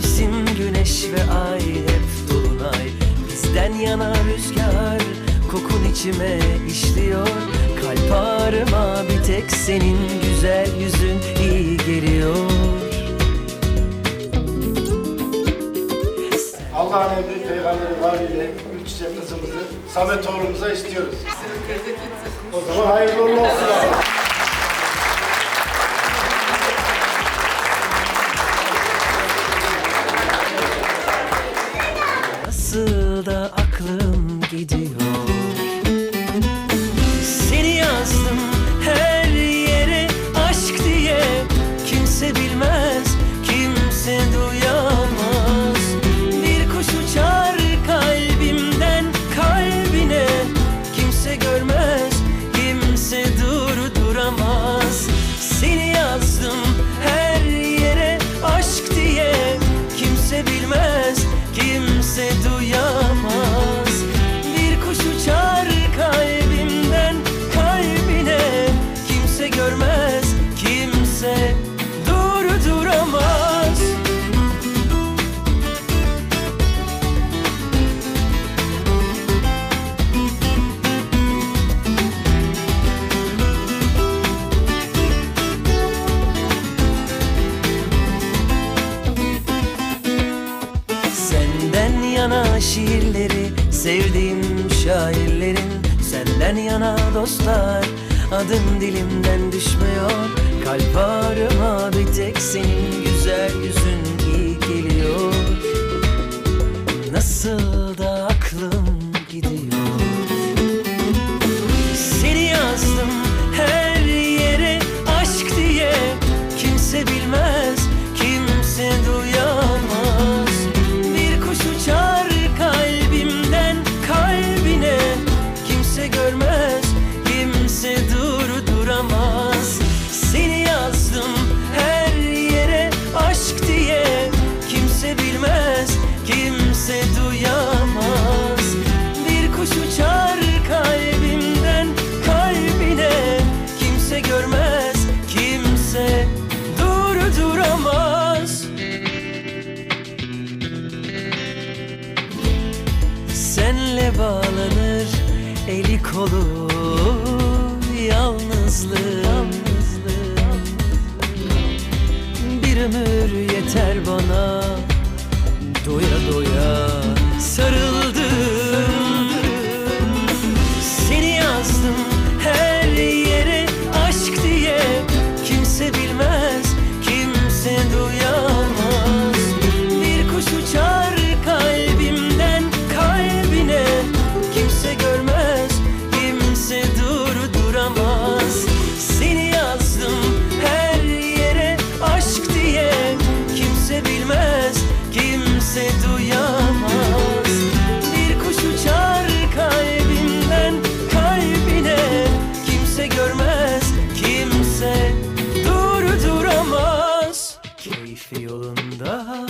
mevsim güneş ve ay hep dolunay Bizden yana rüzgar kokun içime işliyor Kalp ağrıma bir tek senin güzel yüzün iyi geliyor Allah'ın emri peygamberi valiyle Gülçiçek kızımızı Samet oğlumuza istiyoruz. O zaman hayırlı olsun. Abi. Nasıl da aklım gidiyor şiirleri Sevdiğim şairlerin Senden yana dostlar. Adım dilimden düşmüyor Kalp ağrıma bir tek senin güzel yüzün Bağlanır eli kolu yalnızlığım. Bir ömür yeter bana. Doya doya sarıldım dalında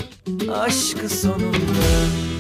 Aşkı sonunda.